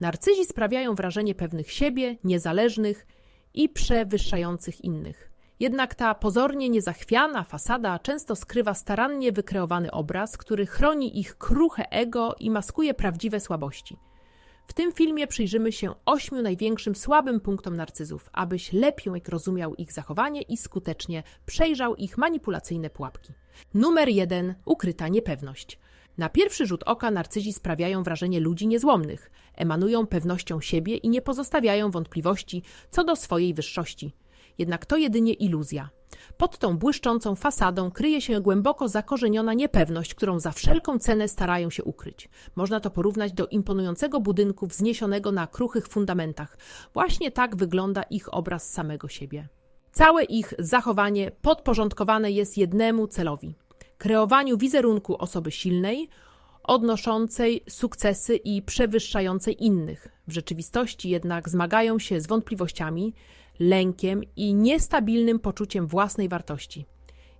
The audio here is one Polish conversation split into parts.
Narcyzi sprawiają wrażenie pewnych siebie, niezależnych i przewyższających innych. Jednak ta pozornie niezachwiana fasada często skrywa starannie wykreowany obraz, który chroni ich kruche ego i maskuje prawdziwe słabości. W tym filmie przyjrzymy się ośmiu największym słabym punktom narcyzów, abyś lepiej rozumiał ich zachowanie i skutecznie przejrzał ich manipulacyjne pułapki. Numer jeden: ukryta niepewność. Na pierwszy rzut oka narcyzi sprawiają wrażenie ludzi niezłomnych, emanują pewnością siebie i nie pozostawiają wątpliwości co do swojej wyższości. Jednak to jedynie iluzja. Pod tą błyszczącą fasadą kryje się głęboko zakorzeniona niepewność, którą za wszelką cenę starają się ukryć. Można to porównać do imponującego budynku wzniesionego na kruchych fundamentach. Właśnie tak wygląda ich obraz samego siebie. Całe ich zachowanie podporządkowane jest jednemu celowi kreowaniu wizerunku osoby silnej, odnoszącej sukcesy i przewyższającej innych. W rzeczywistości jednak zmagają się z wątpliwościami, lękiem i niestabilnym poczuciem własnej wartości.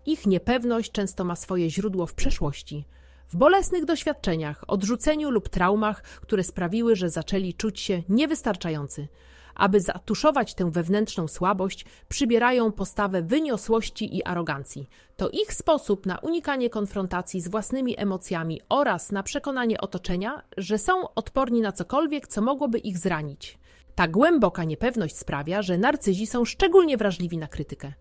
Ich niepewność często ma swoje źródło w przeszłości, w bolesnych doświadczeniach, odrzuceniu lub traumach, które sprawiły, że zaczęli czuć się niewystarczający. Aby zatuszować tę wewnętrzną słabość, przybierają postawę wyniosłości i arogancji. To ich sposób na unikanie konfrontacji z własnymi emocjami oraz na przekonanie otoczenia, że są odporni na cokolwiek, co mogłoby ich zranić. Ta głęboka niepewność sprawia, że narcyzi są szczególnie wrażliwi na krytykę.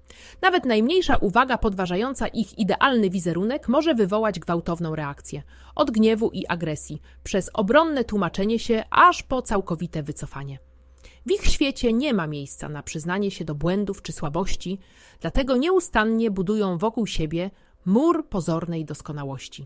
Nawet najmniejsza uwaga podważająca ich idealny wizerunek może wywołać gwałtowną reakcję od gniewu i agresji, przez obronne tłumaczenie się aż po całkowite wycofanie. W ich świecie nie ma miejsca na przyznanie się do błędów czy słabości, dlatego nieustannie budują wokół siebie mur pozornej doskonałości.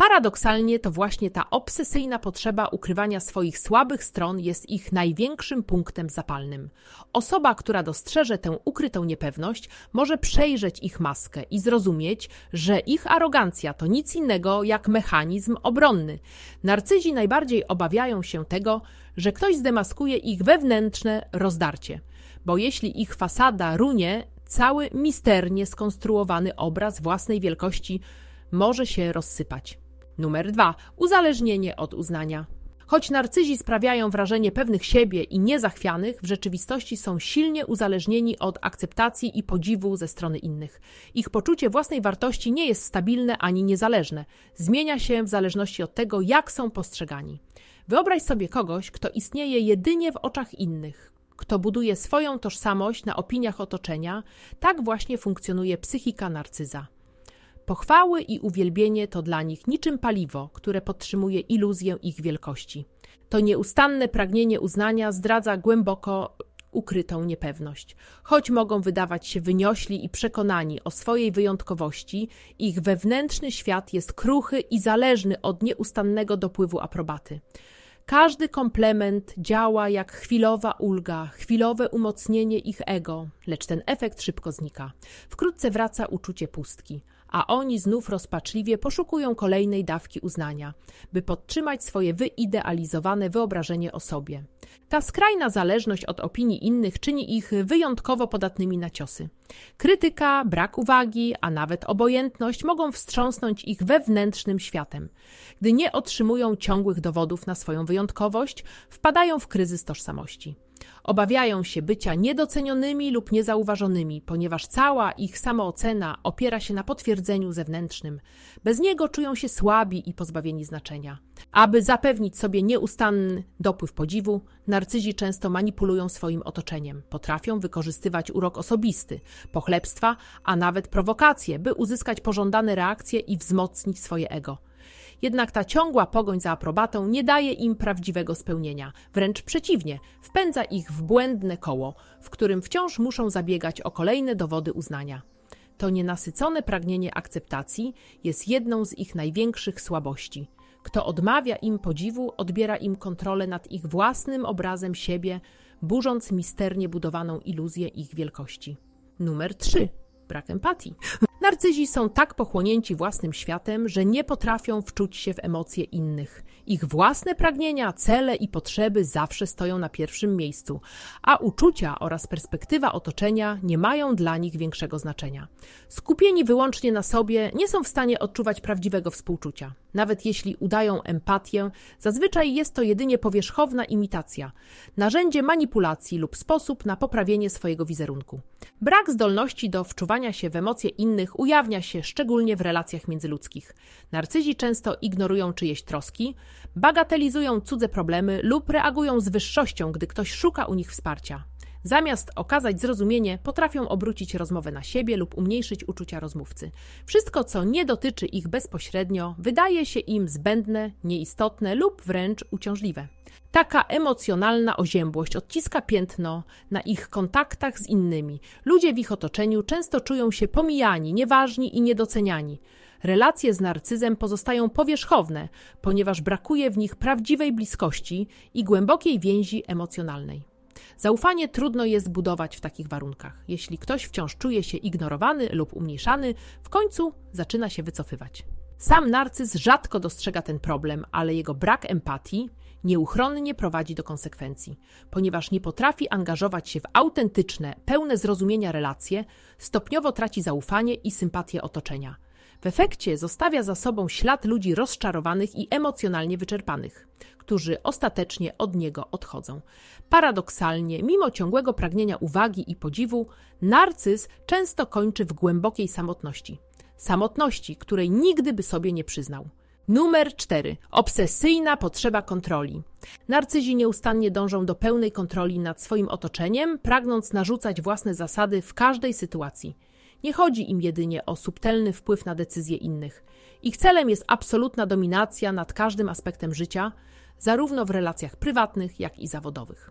Paradoksalnie to właśnie ta obsesyjna potrzeba ukrywania swoich słabych stron jest ich największym punktem zapalnym. Osoba, która dostrzeże tę ukrytą niepewność, może przejrzeć ich maskę i zrozumieć, że ich arogancja to nic innego jak mechanizm obronny. Narcyzi najbardziej obawiają się tego, że ktoś zdemaskuje ich wewnętrzne rozdarcie, bo jeśli ich fasada runie, cały misternie skonstruowany obraz własnej wielkości może się rozsypać. Numer dwa. Uzależnienie od uznania. Choć narcyzi sprawiają wrażenie pewnych siebie i niezachwianych, w rzeczywistości są silnie uzależnieni od akceptacji i podziwu ze strony innych. Ich poczucie własnej wartości nie jest stabilne ani niezależne. Zmienia się w zależności od tego, jak są postrzegani. Wyobraź sobie kogoś, kto istnieje jedynie w oczach innych, kto buduje swoją tożsamość na opiniach otoczenia. Tak właśnie funkcjonuje psychika narcyza. Pochwały i uwielbienie to dla nich niczym paliwo, które podtrzymuje iluzję ich wielkości. To nieustanne pragnienie uznania zdradza głęboko ukrytą niepewność. Choć mogą wydawać się wyniośli i przekonani o swojej wyjątkowości, ich wewnętrzny świat jest kruchy i zależny od nieustannego dopływu aprobaty. Każdy komplement działa jak chwilowa ulga, chwilowe umocnienie ich ego, lecz ten efekt szybko znika. Wkrótce wraca uczucie pustki a oni znów rozpaczliwie poszukują kolejnej dawki uznania, by podtrzymać swoje wyidealizowane wyobrażenie o sobie. Ta skrajna zależność od opinii innych czyni ich wyjątkowo podatnymi na ciosy. Krytyka, brak uwagi, a nawet obojętność mogą wstrząsnąć ich wewnętrznym światem. Gdy nie otrzymują ciągłych dowodów na swoją wyjątkowość, wpadają w kryzys tożsamości. Obawiają się bycia niedocenionymi lub niezauważonymi, ponieważ cała ich samoocena opiera się na potwierdzeniu zewnętrznym. Bez niego czują się słabi i pozbawieni znaczenia. Aby zapewnić sobie nieustanny dopływ podziwu, narcyzi często manipulują swoim otoczeniem. Potrafią wykorzystywać urok osobisty, pochlebstwa, a nawet prowokacje, by uzyskać pożądane reakcje i wzmocnić swoje ego. Jednak ta ciągła pogoń za aprobatą nie daje im prawdziwego spełnienia. Wręcz przeciwnie, wpędza ich w błędne koło, w którym wciąż muszą zabiegać o kolejne dowody uznania. To nienasycone pragnienie akceptacji jest jedną z ich największych słabości. Kto odmawia im podziwu, odbiera im kontrolę nad ich własnym obrazem siebie, burząc misternie budowaną iluzję ich wielkości. Numer 3. Brak empatii. Narcyzi są tak pochłonięci własnym światem, że nie potrafią wczuć się w emocje innych. Ich własne pragnienia, cele i potrzeby zawsze stoją na pierwszym miejscu, a uczucia oraz perspektywa otoczenia nie mają dla nich większego znaczenia. Skupieni wyłącznie na sobie, nie są w stanie odczuwać prawdziwego współczucia. Nawet jeśli udają empatię, zazwyczaj jest to jedynie powierzchowna imitacja, narzędzie manipulacji lub sposób na poprawienie swojego wizerunku. Brak zdolności do wczuwania się w emocje innych ujawnia się szczególnie w relacjach międzyludzkich. Narcyzi często ignorują czyjeś troski, bagatelizują cudze problemy lub reagują z wyższością, gdy ktoś szuka u nich wsparcia. Zamiast okazać zrozumienie, potrafią obrócić rozmowę na siebie lub umniejszyć uczucia rozmówcy. Wszystko, co nie dotyczy ich bezpośrednio, wydaje się im zbędne, nieistotne lub wręcz uciążliwe. Taka emocjonalna oziębłość odciska piętno na ich kontaktach z innymi. Ludzie w ich otoczeniu często czują się pomijani, nieważni i niedoceniani. Relacje z narcyzem pozostają powierzchowne, ponieważ brakuje w nich prawdziwej bliskości i głębokiej więzi emocjonalnej. Zaufanie trudno jest budować w takich warunkach. Jeśli ktoś wciąż czuje się ignorowany lub umniejszany, w końcu zaczyna się wycofywać. Sam narcyz rzadko dostrzega ten problem, ale jego brak empatii nieuchronnie prowadzi do konsekwencji. Ponieważ nie potrafi angażować się w autentyczne, pełne zrozumienia relacje, stopniowo traci zaufanie i sympatię otoczenia. W efekcie zostawia za sobą ślad ludzi rozczarowanych i emocjonalnie wyczerpanych, którzy ostatecznie od niego odchodzą. Paradoksalnie, mimo ciągłego pragnienia uwagi i podziwu, narcyz często kończy w głębokiej samotności. Samotności, której nigdy by sobie nie przyznał. Numer 4. Obsesyjna potrzeba kontroli. Narcyzi nieustannie dążą do pełnej kontroli nad swoim otoczeniem, pragnąc narzucać własne zasady w każdej sytuacji. Nie chodzi im jedynie o subtelny wpływ na decyzje innych. Ich celem jest absolutna dominacja nad każdym aspektem życia, zarówno w relacjach prywatnych, jak i zawodowych.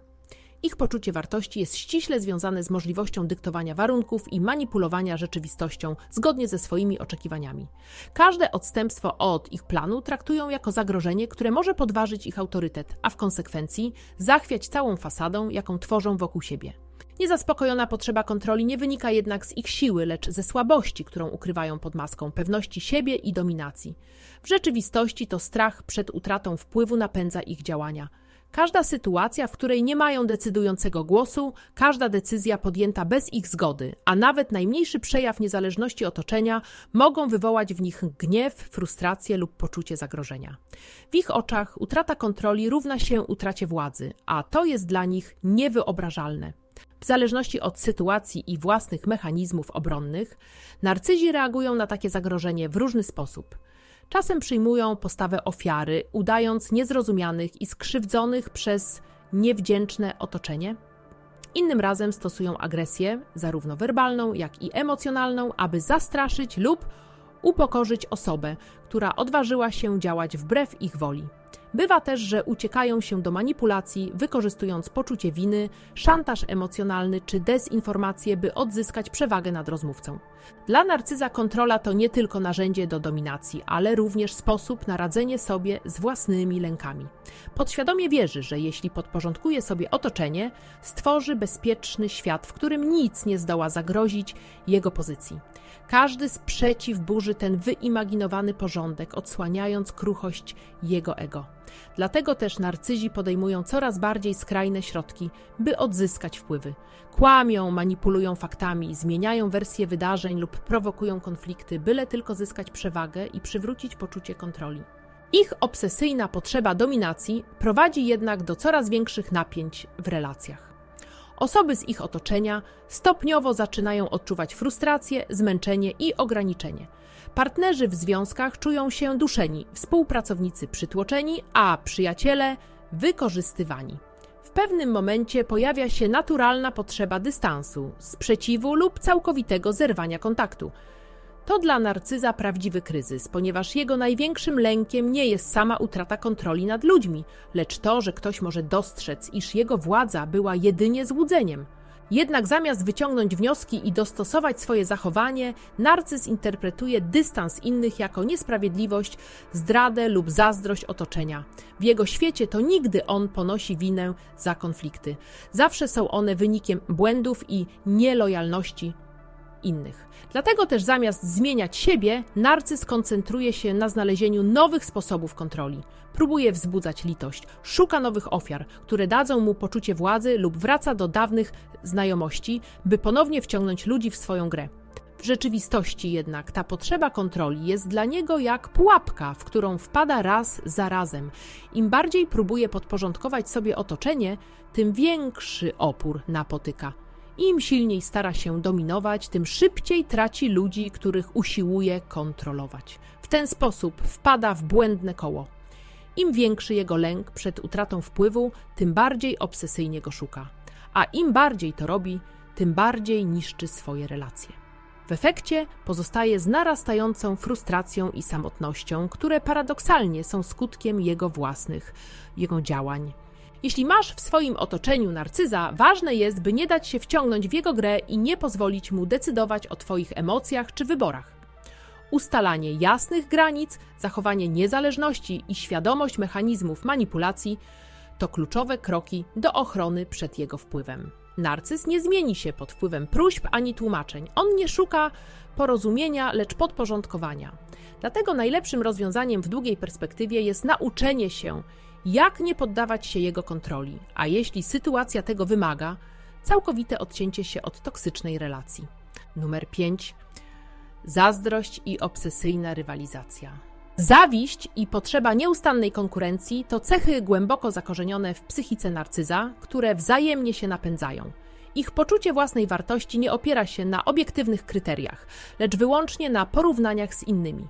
Ich poczucie wartości jest ściśle związane z możliwością dyktowania warunków i manipulowania rzeczywistością zgodnie ze swoimi oczekiwaniami. Każde odstępstwo od ich planu traktują jako zagrożenie, które może podważyć ich autorytet, a w konsekwencji zachwiać całą fasadą, jaką tworzą wokół siebie. Niezaspokojona potrzeba kontroli nie wynika jednak z ich siły, lecz ze słabości, którą ukrywają pod maską pewności siebie i dominacji. W rzeczywistości to strach przed utratą wpływu napędza ich działania. Każda sytuacja, w której nie mają decydującego głosu, każda decyzja podjęta bez ich zgody, a nawet najmniejszy przejaw niezależności otoczenia mogą wywołać w nich gniew, frustrację lub poczucie zagrożenia. W ich oczach utrata kontroli równa się utracie władzy, a to jest dla nich niewyobrażalne. W zależności od sytuacji i własnych mechanizmów obronnych, narcyzi reagują na takie zagrożenie w różny sposób. Czasem przyjmują postawę ofiary, udając niezrozumianych i skrzywdzonych przez niewdzięczne otoczenie. Innym razem stosują agresję, zarówno werbalną, jak i emocjonalną, aby zastraszyć lub upokorzyć osobę, która odważyła się działać wbrew ich woli. Bywa też, że uciekają się do manipulacji, wykorzystując poczucie winy, szantaż emocjonalny czy dezinformację, by odzyskać przewagę nad rozmówcą. Dla narcyza kontrola to nie tylko narzędzie do dominacji, ale również sposób na radzenie sobie z własnymi lękami. Podświadomie wierzy, że jeśli podporządkuje sobie otoczenie, stworzy bezpieczny świat, w którym nic nie zdoła zagrozić jego pozycji. Każdy sprzeciw burzy ten wyimaginowany porządek, odsłaniając kruchość jego ego. Dlatego też narcyzi podejmują coraz bardziej skrajne środki, by odzyskać wpływy. Kłamią, manipulują faktami, zmieniają wersje wydarzeń lub prowokują konflikty, byle tylko zyskać przewagę i przywrócić poczucie kontroli. Ich obsesyjna potrzeba dominacji prowadzi jednak do coraz większych napięć w relacjach. Osoby z ich otoczenia stopniowo zaczynają odczuwać frustrację, zmęczenie i ograniczenie. Partnerzy w związkach czują się duszeni, współpracownicy przytłoczeni, a przyjaciele wykorzystywani. W pewnym momencie pojawia się naturalna potrzeba dystansu, sprzeciwu lub całkowitego zerwania kontaktu. To dla narcyza prawdziwy kryzys, ponieważ jego największym lękiem nie jest sama utrata kontroli nad ludźmi, lecz to, że ktoś może dostrzec, iż jego władza była jedynie złudzeniem. Jednak zamiast wyciągnąć wnioski i dostosować swoje zachowanie, narcyz interpretuje dystans innych jako niesprawiedliwość, zdradę lub zazdrość otoczenia. W jego świecie to nigdy on ponosi winę za konflikty. Zawsze są one wynikiem błędów i nielojalności innych. Dlatego też zamiast zmieniać siebie, narcyz koncentruje się na znalezieniu nowych sposobów kontroli. Próbuje wzbudzać litość, szuka nowych ofiar, które dadzą mu poczucie władzy lub wraca do dawnych znajomości, by ponownie wciągnąć ludzi w swoją grę. W rzeczywistości jednak ta potrzeba kontroli jest dla niego jak pułapka, w którą wpada raz za razem. Im bardziej próbuje podporządkować sobie otoczenie, tym większy opór napotyka. Im silniej stara się dominować, tym szybciej traci ludzi, których usiłuje kontrolować. W ten sposób wpada w błędne koło. Im większy jego lęk przed utratą wpływu, tym bardziej obsesyjnie go szuka. A im bardziej to robi, tym bardziej niszczy swoje relacje. W efekcie pozostaje z narastającą frustracją i samotnością, które paradoksalnie są skutkiem jego własnych, jego działań. Jeśli masz w swoim otoczeniu narcyza, ważne jest, by nie dać się wciągnąć w jego grę i nie pozwolić mu decydować o Twoich emocjach czy wyborach. Ustalanie jasnych granic, zachowanie niezależności i świadomość mechanizmów manipulacji to kluczowe kroki do ochrony przed jego wpływem. Narcyz nie zmieni się pod wpływem próśb ani tłumaczeń. On nie szuka porozumienia, lecz podporządkowania. Dlatego najlepszym rozwiązaniem w długiej perspektywie jest nauczenie się, jak nie poddawać się jego kontroli, a jeśli sytuacja tego wymaga, całkowite odcięcie się od toksycznej relacji. Numer 5. Zazdrość i obsesyjna rywalizacja. Zawiść i potrzeba nieustannej konkurencji to cechy głęboko zakorzenione w psychice narcyza, które wzajemnie się napędzają. Ich poczucie własnej wartości nie opiera się na obiektywnych kryteriach, lecz wyłącznie na porównaniach z innymi.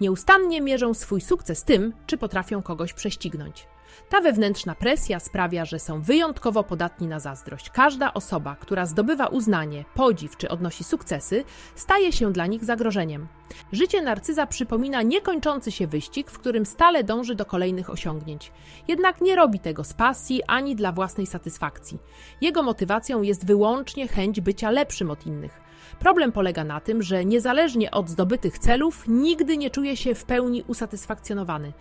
Nieustannie mierzą swój sukces tym, czy potrafią kogoś prześcignąć. Ta wewnętrzna presja sprawia, że są wyjątkowo podatni na zazdrość. Każda osoba, która zdobywa uznanie, podziw czy odnosi sukcesy, staje się dla nich zagrożeniem. Życie narcyza przypomina niekończący się wyścig, w którym stale dąży do kolejnych osiągnięć. Jednak nie robi tego z pasji ani dla własnej satysfakcji. Jego motywacją jest wyłącznie chęć bycia lepszym od innych. Problem polega na tym, że niezależnie od zdobytych celów, nigdy nie czuje się w pełni usatysfakcjonowany.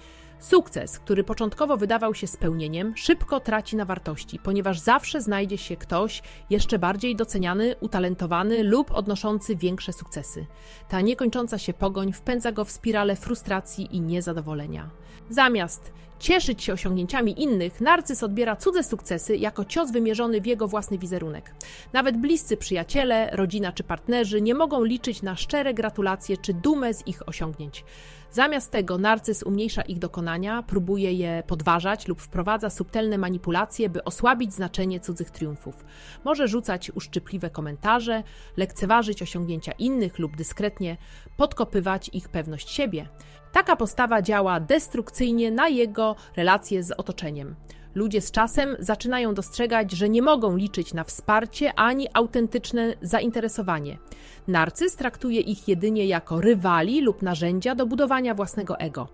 Sukces, który początkowo wydawał się spełnieniem, szybko traci na wartości, ponieważ zawsze znajdzie się ktoś jeszcze bardziej doceniany, utalentowany lub odnoszący większe sukcesy. Ta niekończąca się pogoń wpędza go w spiralę frustracji i niezadowolenia. Zamiast cieszyć się osiągnięciami innych, narcyz odbiera cudze sukcesy jako cios wymierzony w jego własny wizerunek. Nawet bliscy przyjaciele, rodzina czy partnerzy nie mogą liczyć na szczere gratulacje czy dumę z ich osiągnięć. Zamiast tego narcyz umniejsza ich dokonania, próbuje je podważać lub wprowadza subtelne manipulacje, by osłabić znaczenie cudzych triumfów. Może rzucać uszczypliwe komentarze, lekceważyć osiągnięcia innych lub dyskretnie podkopywać ich pewność siebie. Taka postawa działa destrukcyjnie na jego relacje z otoczeniem. Ludzie z czasem zaczynają dostrzegać, że nie mogą liczyć na wsparcie ani autentyczne zainteresowanie. Narcyz traktuje ich jedynie jako rywali lub narzędzia do budowania własnego ego.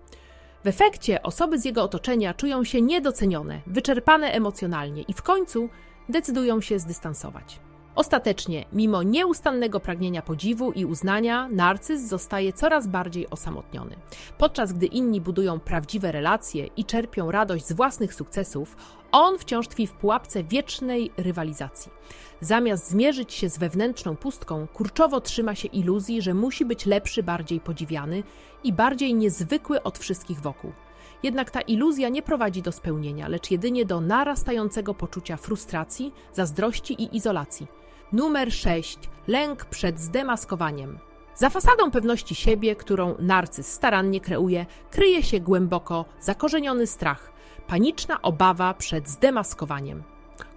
W efekcie osoby z jego otoczenia czują się niedocenione, wyczerpane emocjonalnie i w końcu decydują się zdystansować. Ostatecznie, mimo nieustannego pragnienia podziwu i uznania, narcyz zostaje coraz bardziej osamotniony. Podczas gdy inni budują prawdziwe relacje i czerpią radość z własnych sukcesów, on wciąż tkwi w pułapce wiecznej rywalizacji. Zamiast zmierzyć się z wewnętrzną pustką, kurczowo trzyma się iluzji, że musi być lepszy, bardziej podziwiany i bardziej niezwykły od wszystkich wokół. Jednak ta iluzja nie prowadzi do spełnienia, lecz jedynie do narastającego poczucia frustracji, zazdrości i izolacji. Numer 6. Lęk przed zdemaskowaniem. Za fasadą pewności siebie, którą narcyz starannie kreuje, kryje się głęboko zakorzeniony strach, paniczna obawa przed zdemaskowaniem.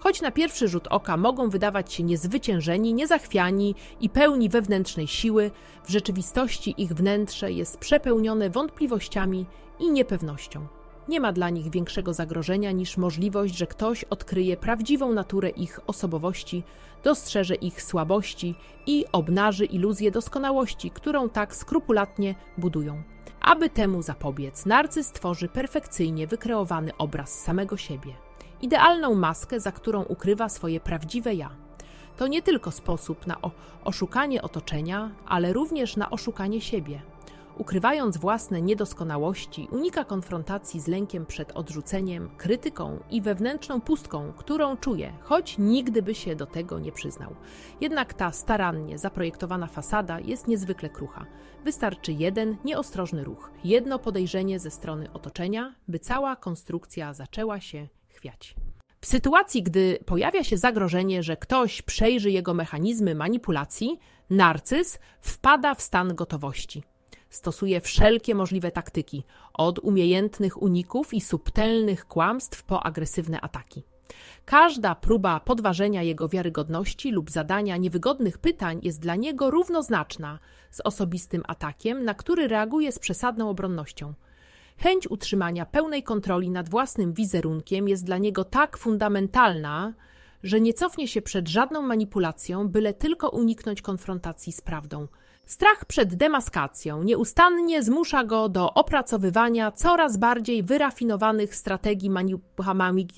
Choć na pierwszy rzut oka mogą wydawać się niezwyciężeni, niezachwiani i pełni wewnętrznej siły, w rzeczywistości ich wnętrze jest przepełnione wątpliwościami i niepewnością. Nie ma dla nich większego zagrożenia niż możliwość, że ktoś odkryje prawdziwą naturę ich osobowości, dostrzeże ich słabości i obnaży iluzję doskonałości, którą tak skrupulatnie budują. Aby temu zapobiec, narcyz tworzy perfekcyjnie wykreowany obraz samego siebie. Idealną maskę, za którą ukrywa swoje prawdziwe ja. To nie tylko sposób na oszukanie otoczenia, ale również na oszukanie siebie. Ukrywając własne niedoskonałości, unika konfrontacji z lękiem przed odrzuceniem, krytyką i wewnętrzną pustką, którą czuje, choć nigdy by się do tego nie przyznał. Jednak ta starannie zaprojektowana fasada jest niezwykle krucha. Wystarczy jeden nieostrożny ruch, jedno podejrzenie ze strony otoczenia, by cała konstrukcja zaczęła się W sytuacji, gdy pojawia się zagrożenie, że ktoś przejrzy jego mechanizmy manipulacji, narcyz wpada w stan gotowości. Stosuje wszelkie możliwe taktyki, od umiejętnych uników i subtelnych kłamstw po agresywne ataki. Każda próba podważenia jego wiarygodności lub zadania niewygodnych pytań jest dla niego równoznaczna z osobistym atakiem, na który reaguje z przesadną obronnością. Chęć utrzymania pełnej kontroli nad własnym wizerunkiem jest dla niego tak fundamentalna, że nie cofnie się przed żadną manipulacją, byle tylko uniknąć konfrontacji z prawdą. Strach przed demaskacją nieustannie zmusza go do opracowywania coraz bardziej wyrafinowanych strategii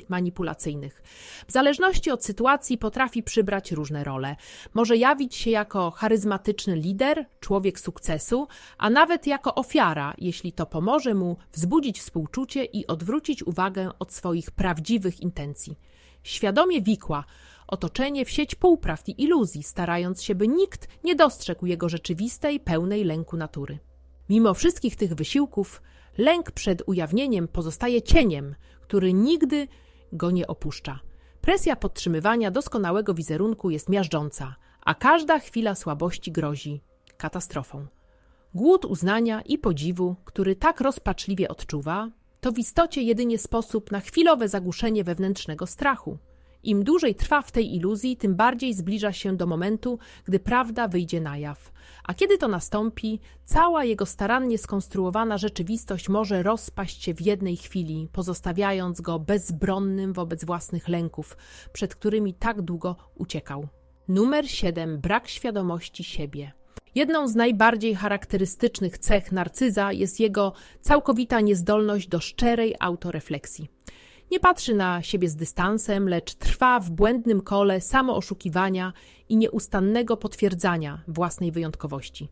manipulacyjnych. W zależności od sytuacji potrafi przybrać różne role. Może jawić się jako charyzmatyczny lider, człowiek sukcesu, a nawet jako ofiara, jeśli to pomoże mu wzbudzić współczucie i odwrócić uwagę od swoich prawdziwych intencji. Świadomie wikła, otoczenie w sieć półprawd i iluzji, starając się, by nikt nie dostrzegł jego rzeczywistej, pełnej lęku natury. Mimo wszystkich tych wysiłków, lęk przed ujawnieniem pozostaje cieniem, który nigdy go nie opuszcza. Presja podtrzymywania doskonałego wizerunku jest miażdżąca, a każda chwila słabości grozi katastrofą. Głód uznania i podziwu, który tak rozpaczliwie odczuwa, to w istocie jedynie sposób na chwilowe zagłuszenie wewnętrznego strachu. Im dłużej trwa w tej iluzji, tym bardziej zbliża się do momentu, gdy prawda wyjdzie na jaw. A kiedy to nastąpi, cała jego starannie skonstruowana rzeczywistość może rozpaść się w jednej chwili, pozostawiając go bezbronnym wobec własnych lęków, przed którymi tak długo uciekał. Numer 7. Brak świadomości siebie. Jedną z najbardziej charakterystycznych cech narcyza jest jego całkowita niezdolność do szczerej autorefleksji. Nie patrzy na siebie z dystansem, lecz trwa w błędnym kole samooszukiwania i nieustannego potwierdzania własnej wyjątkowości.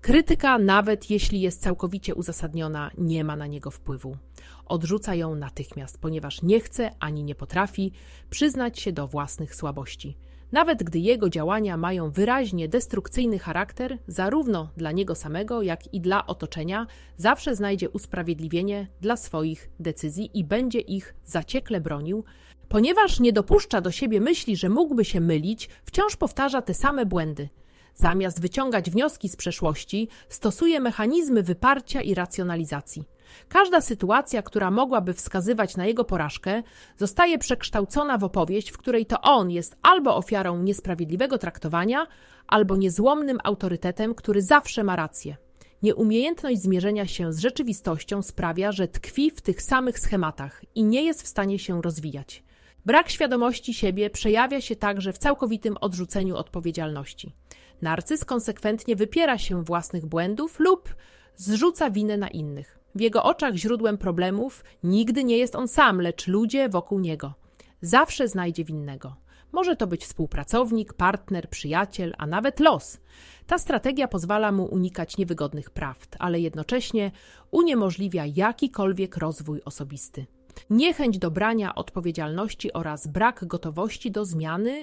Krytyka, nawet jeśli jest całkowicie uzasadniona, nie ma na niego wpływu. Odrzuca ją natychmiast, ponieważ nie chce ani nie potrafi przyznać się do własnych słabości. Nawet gdy jego działania mają wyraźnie destrukcyjny charakter, zarówno dla niego samego, jak i dla otoczenia, zawsze znajdzie usprawiedliwienie dla swoich decyzji i będzie ich zaciekle bronił, ponieważ nie dopuszcza do siebie myśli, że mógłby się mylić, wciąż powtarza te same błędy. Zamiast wyciągać wnioski z przeszłości, stosuje mechanizmy wyparcia i racjonalizacji. Każda sytuacja, która mogłaby wskazywać na jego porażkę, zostaje przekształcona w opowieść, w której to on jest albo ofiarą niesprawiedliwego traktowania, albo niezłomnym autorytetem, który zawsze ma rację. Nieumiejętność zmierzenia się z rzeczywistością sprawia, że tkwi w tych samych schematach i nie jest w stanie się rozwijać. Brak świadomości siebie przejawia się także w całkowitym odrzuceniu odpowiedzialności. Narcyz konsekwentnie wypiera się własnych błędów lub zrzuca winę na innych. W jego oczach źródłem problemów nigdy nie jest on sam, lecz ludzie wokół niego. Zawsze znajdzie winnego. Może to być współpracownik, partner, przyjaciel, a nawet los. Ta strategia pozwala mu unikać niewygodnych prawd, ale jednocześnie uniemożliwia jakikolwiek rozwój osobisty. Niechęć do brania odpowiedzialności oraz brak gotowości do zmiany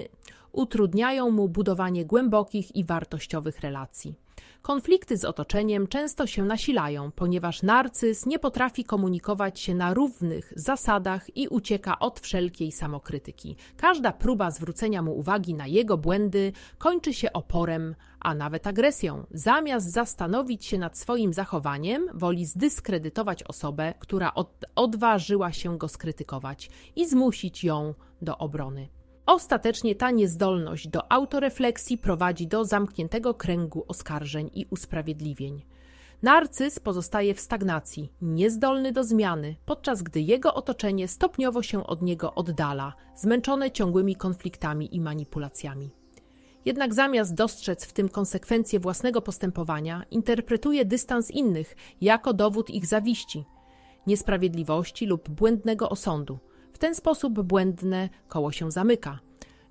utrudniają mu budowanie głębokich i wartościowych relacji. Konflikty z otoczeniem często się nasilają, ponieważ narcyz nie potrafi komunikować się na równych zasadach i ucieka od wszelkiej samokrytyki. Każda próba zwrócenia mu uwagi na jego błędy kończy się oporem, a nawet agresją. Zamiast zastanowić się nad swoim zachowaniem, woli zdyskredytować osobę, która od odważyła się go skrytykować i zmusić ją do obrony. Ostatecznie ta niezdolność do autorefleksji prowadzi do zamkniętego kręgu oskarżeń i usprawiedliwień. Narcyz pozostaje w stagnacji, niezdolny do zmiany, podczas gdy jego otoczenie stopniowo się od niego oddala, zmęczone ciągłymi konfliktami i manipulacjami. Jednak zamiast dostrzec w tym konsekwencje własnego postępowania, interpretuje dystans innych jako dowód ich zawiści, niesprawiedliwości lub błędnego osądu – w ten sposób błędne koło się zamyka.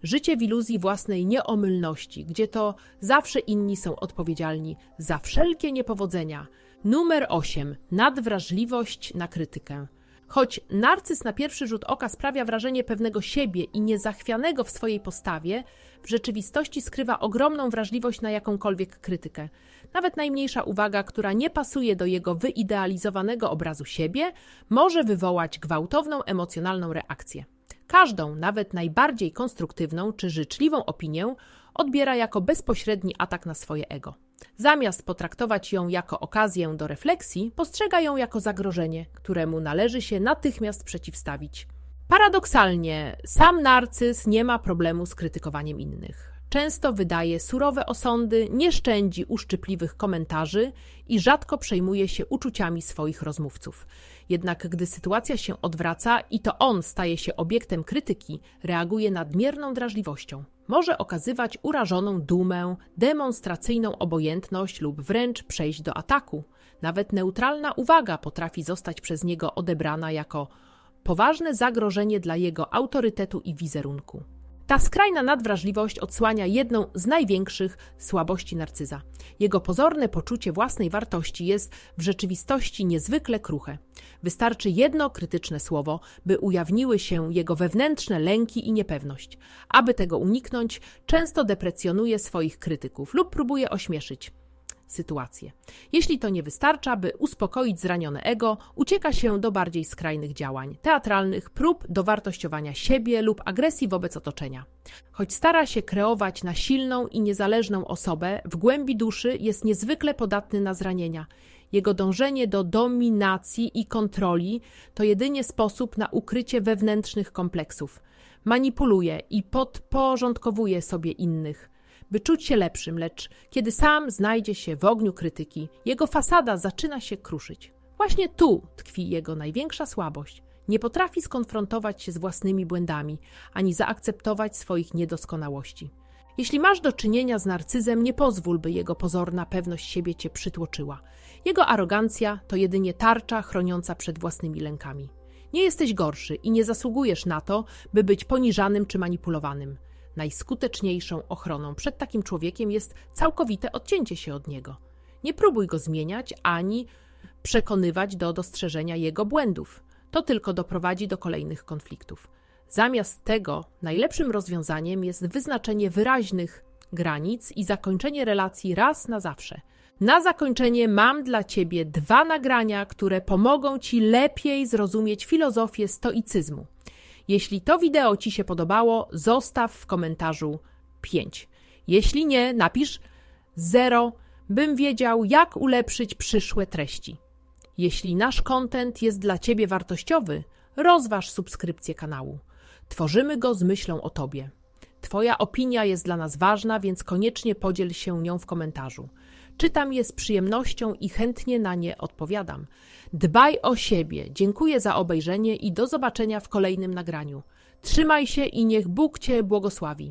Życie w iluzji własnej nieomylności, gdzie to zawsze inni są odpowiedzialni za wszelkie niepowodzenia. Numer 8. Nadwrażliwość na krytykę. Choć narcyz na pierwszy rzut oka sprawia wrażenie pewnego siebie i niezachwianego w swojej postawie, w rzeczywistości skrywa ogromną wrażliwość na jakąkolwiek krytykę. Nawet najmniejsza uwaga, która nie pasuje do jego wyidealizowanego obrazu siebie, może wywołać gwałtowną emocjonalną reakcję. Każdą, nawet najbardziej konstruktywną czy życzliwą opinię odbiera jako bezpośredni atak na swoje ego. Zamiast potraktować ją jako okazję do refleksji, postrzega ją jako zagrożenie, któremu należy się natychmiast przeciwstawić. Paradoksalnie, sam narcyz nie ma problemu z krytykowaniem innych. Często wydaje surowe osądy, nie szczędzi uszczypliwych komentarzy i rzadko przejmuje się uczuciami swoich rozmówców. Jednak gdy sytuacja się odwraca i to on staje się obiektem krytyki, reaguje nadmierną drażliwością. Może okazywać urażoną dumę, demonstracyjną obojętność lub wręcz przejść do ataku. Nawet neutralna uwaga potrafi zostać przez niego odebrana jako poważne zagrożenie dla jego autorytetu i wizerunku. Ta skrajna nadwrażliwość odsłania jedną z największych słabości narcyza. Jego pozorne poczucie własnej wartości jest w rzeczywistości niezwykle kruche. Wystarczy jedno krytyczne słowo, by ujawniły się jego wewnętrzne lęki i niepewność. Aby tego uniknąć, często deprecjonuje swoich krytyków lub próbuje ośmieszyć sytuację. Jeśli to nie wystarcza, by uspokoić zranione ego, ucieka się do bardziej skrajnych działań teatralnych, prób dowartościowania siebie lub agresji wobec otoczenia. Choć stara się kreować na silną i niezależną osobę, w głębi duszy jest niezwykle podatny na zranienia. Jego dążenie do dominacji i kontroli to jedynie sposób na ukrycie wewnętrznych kompleksów. Manipuluje i podporządkowuje sobie innych by czuć się lepszym, lecz kiedy sam znajdzie się w ogniu krytyki, jego fasada zaczyna się kruszyć. Właśnie tu tkwi jego największa słabość. Nie potrafi skonfrontować się z własnymi błędami, ani zaakceptować swoich niedoskonałości. Jeśli masz do czynienia z narcyzem, nie pozwól, by jego pozorna pewność siebie cię przytłoczyła. Jego arogancja to jedynie tarcza chroniąca przed własnymi lękami. Nie jesteś gorszy i nie zasługujesz na to, by być poniżanym czy manipulowanym. Najskuteczniejszą ochroną przed takim człowiekiem jest całkowite odcięcie się od niego. Nie próbuj go zmieniać ani przekonywać do dostrzeżenia jego błędów. To tylko doprowadzi do kolejnych konfliktów. Zamiast tego, najlepszym rozwiązaniem jest wyznaczenie wyraźnych granic i zakończenie relacji raz na zawsze. Na zakończenie mam dla Ciebie dwa nagrania, które pomogą Ci lepiej zrozumieć filozofię stoicyzmu. Jeśli to wideo Ci się podobało, zostaw w komentarzu 5. Jeśli nie, napisz 0, bym wiedział, jak ulepszyć przyszłe treści. Jeśli nasz content jest dla Ciebie wartościowy, rozważ subskrypcję kanału. Tworzymy go z myślą o Tobie. Twoja opinia jest dla nas ważna, więc koniecznie podziel się nią w komentarzu. Czytam je z przyjemnością i chętnie na nie odpowiadam. Dbaj o siebie. Dziękuję za obejrzenie i do zobaczenia w kolejnym nagraniu. Trzymaj się i niech Bóg Cię błogosławi.